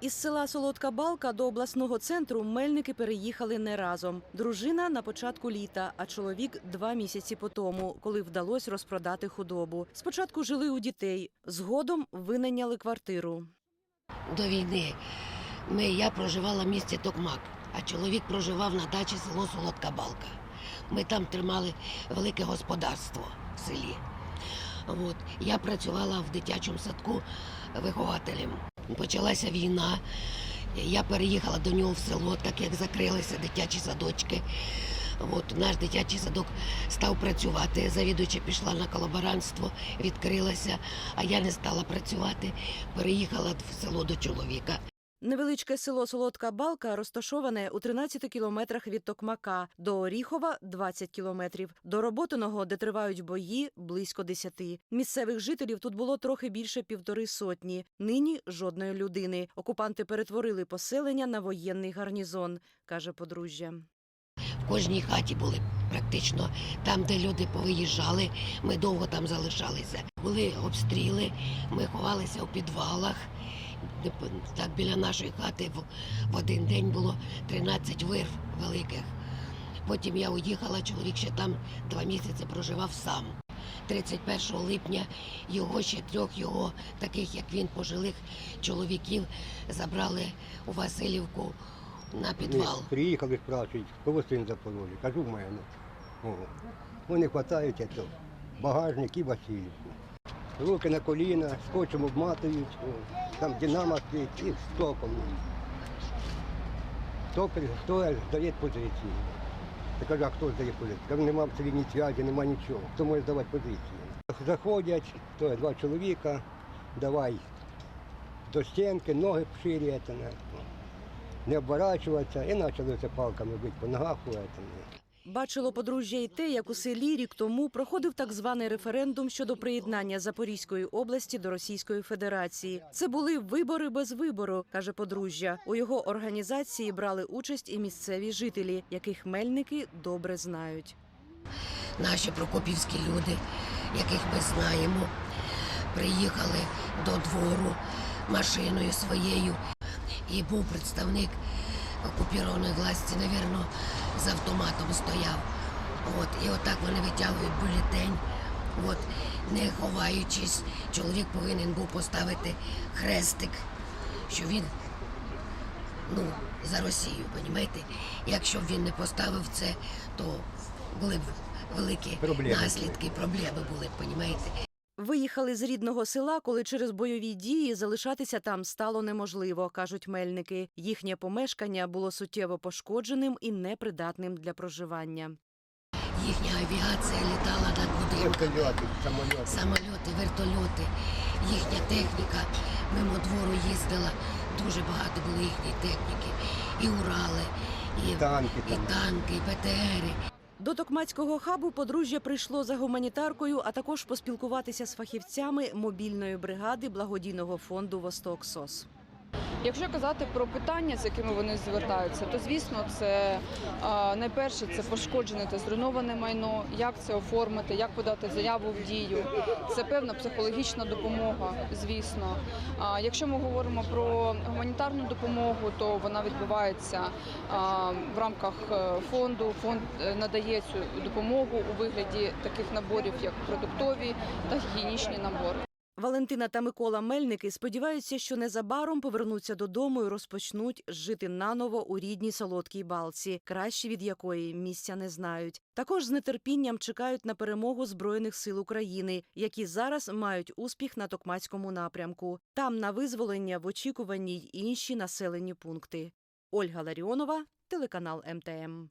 Із села Солодка Балка до обласного центру мельники переїхали не разом. Дружина на початку літа, а чоловік два місяці по тому, коли вдалося розпродати худобу. Спочатку жили у дітей, згодом винайняли квартиру. До війни ми, я проживала в місті Токмак, а чоловік проживав на дачі село Солодка Балка. Ми там тримали велике господарство в селі. От. Я працювала в дитячому садку вихователем. Почалася війна. Я переїхала до нього в село, так як закрилися дитячі садочки. От, наш дитячий садок став працювати. Завідувача пішла на колаборантство, відкрилася, а я не стала працювати. Переїхала в село до чоловіка. Невеличке село Солодка Балка розташоване у 13 кілометрах від Токмака, до Оріхова – 20 кілометрів, до Роботиного, де тривають бої, близько 10. Місцевих жителів тут було трохи більше півтори сотні. Нині жодної людини. Окупанти перетворили поселення на воєнний гарнізон, каже подружжя. Кожній хаті були практично там, де люди повиїжджали. Ми довго там залишалися. Були обстріли, ми ховалися у підвалах. Так біля нашої хати в, в один день було 13 вирв великих. Потім я уїхала, чоловік ще там два місяці проживав сам. 31 липня його ще трьох його, таких як він, пожилих чоловіків, забрали у Васильівку на підвал. Приїхали, спрашують, кого син Запорожжя? Кажу, в мене. О, вони хватають це, багажник і Васильівку. Руки на коліна, скотчем обматують, о, там динамо стоїть і стопом. Хто, хто здає позиції? Я кажу, а хто здає позиції? Кажу, нема в селі ні зв'язі, нема нічого. Хто може здавати позиції? Заходять, то два чоловіка, давай до стінки, ноги пширі, це, не, обворачуватися, і почали це палками бити по ногах. у. Бачило подружжя й те, як у селі рік тому проходив так званий референдум щодо приєднання Запорізької області до Російської Федерації. Це були вибори без вибору, каже подружжя. У його організації брали участь і місцеві жителі, яких мельники добре знають. наші прокопівські люди, яких ми знаємо, приїхали до двору машиною своєю. І був представник окупованої власті, навірно, з автоматом стояв. От, і отак вони витягують бюлетень. От, не ховаючись, чоловік повинен був поставити хрестик, що він ну, за Росію, понімаєте? Якщо б він не поставив це, то були б великі Проблеми наслідки, проблеми були б, понімаєте? Виїхали з рідного села, коли через бойові дії залишатися там стало неможливо, кажуть мельники. Їхнє помешкання було суттєво пошкодженим і непридатним для проживання. Їхня авіація літала над будинками. Самольоти, вертольоти, їхня техніка мимо двору їздила. Дуже багато було їхньої техніки. І Урали, і, Танки і танки, і БТРи. До Токмацького хабу подружжя прийшло за гуманітаркою, а також поспілкуватися з фахівцями мобільної бригади благодійного фонду Восток СОС. Якщо казати про питання, з якими вони звертаються, то звісно, це найперше це пошкоджене та зруйноване майно, як це оформити, як подати заяву в дію. Це певна психологічна допомога, звісно. Якщо ми говоримо про гуманітарну допомогу, то вона відбувається в рамках е, фонду. Фонд е, надає цю допомогу у вигляді таких наборів, як продуктові та гігієнічні набори. Валентина та Микола Мельники сподіваються, що незабаром повернуться додому і розпочнуть жити наново у рідній солодкій балці, краще від якої місця не знають. Також з нетерпінням чекають на перемогу збройних сил України, які зараз мають успіх на Токмацькому напрямку. Там на визволення в очікуванні й інші населені пункти. Ольга Ларіонова, телеканал МТМ.